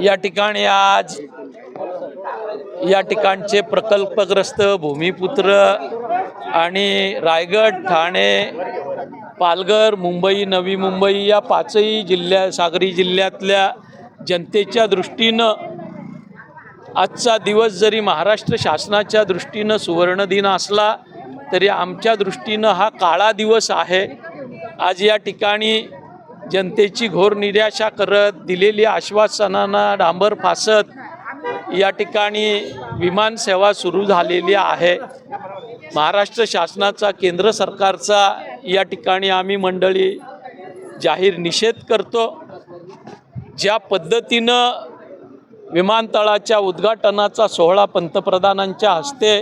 या ठिकाणी आज या ठिकाणचे प्रकल्पग्रस्त भूमिपुत्र आणि रायगड ठाणे पालघर मुंबई नवी मुंबई या पाचही जिल्ह्या सागरी जिल्ह्यातल्या जनतेच्या दृष्टीनं आजचा दिवस जरी महाराष्ट्र शासनाच्या दृष्टीनं सुवर्णदिन असला तरी आमच्या दृष्टीनं हा काळा दिवस आहे. आज या ठिकाणी जनतेची घोर निराशा करत दिलेली आश्वासनांना डांबर फासत या ठिकाणी विमानसेवा सुरू झालेली आहे. महाराष्ट्र शासनाचा केंद्र सरकारचा या ठिकाणी आम्ही मंडळी जाहीर निषेध करतो. ज्या पद्धतीनं विमानतळाच्या उद्घाटनाचा सोहळा पंतप्रधानांच्या हस्ते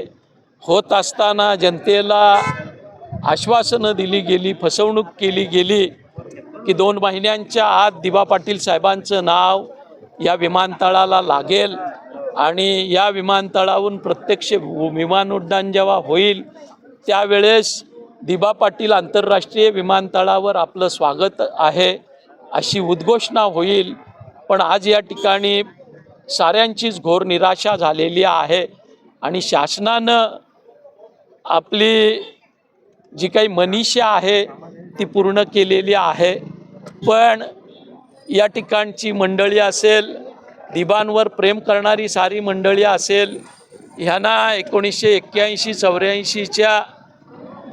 होत असताना जनतेला आश्वासनं दिली गेली फसवणूक केली गेली की दोन महिन्यांच्या आत दिबा पाटील साहेबांचं नाव या विमानतळाला लागेल आणि या विमानतळावरून प्रत्यक्ष विमान उड्डाण जेव्हा होईल त्यावेळेस दिबा पाटील आंतरराष्ट्रीय विमानतळावर आपलं स्वागत आहे अशी उद्घोषणा होईल. पण आज या ठिकाणी साऱ्यांचीच घोर निराशा झालेली आहे आणि शासनानं आपली जी काही मनीषा आहे ती पूर्ण केलेली आहे. पण या ठिकाणची मंडळी असेल दिबांवर प्रेम करणारी सारी मंडळी असेल ह्यांना एकोणीसशे एक्क्याऐंशी चौऱ्याऐंशीच्या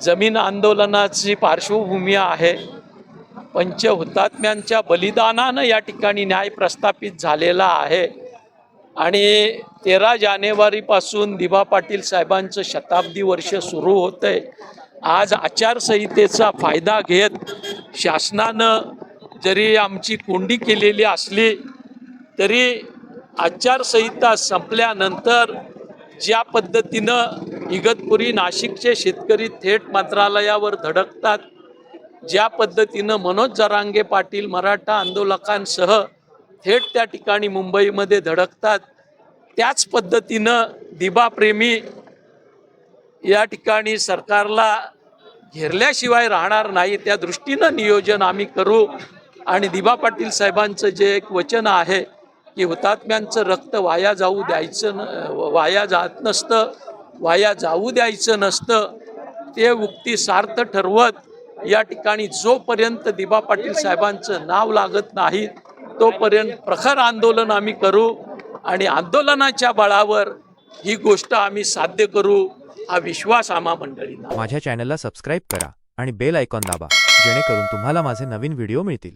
जमीन आंदोलनाची पार्श्वभूमी आहे. पंच हुतात्म्यांच्या बलिदानानं या ठिकाणी न्याय प्रस्थापित झालेला आहे. आणि तेरा जानेवारीपासून दिभा पाटील साहेबांचं शताब्दी वर्ष सुरू होतं आहे आज आचारसंहितेचा फायदा घेत शासनानं जरी आमची कोंडी केलेली असली तरी आचारसंहिता संपल्यानंतर ज्या पद्धतीनं इगतपुरी नाशिकचे शेतकरी थेट मंत्रालयावर धडकतात ज्या पद्धतीनं मनोज जरांगे पाटील मराठा आंदोलकांसह थेट त्या ठिकाणी मुंबईमध्ये धडकतात. त्याच पद्धतीनं दिबाप्रेमी या ठिकाणी सरकारला घेरल्याशिवाय राहणार नाही. त्या दृष्टीनं नियोजन आम्ही करू. आणि दिबा पाटील साहेबांचं जे एक वचन आहे की हुतात्म्यांचं रक्त वाया जाऊ द्यायचं न वाया जात नसतं वाया जाऊ द्यायचं नसतं ते उक्ती सार्थ ठरवत या ठिकाणी जोपर्यंत दिबा पाटील साहेबांचं नाव लागत नाहीत तोपर्यंत प्रखर आंदोलन आम्ही करू आणि आंदोलनाच्या बळावर ही गोष्ट आम्ही साध्य करू हा विश्वास आम्हा मंडळींना. माझ्या चॅनलला सबस्क्राईब करा आणि बेल आयकॉन दाबा जेणेकरून तुम्हाला माझे नवीन व्हिडिओ मिळतील.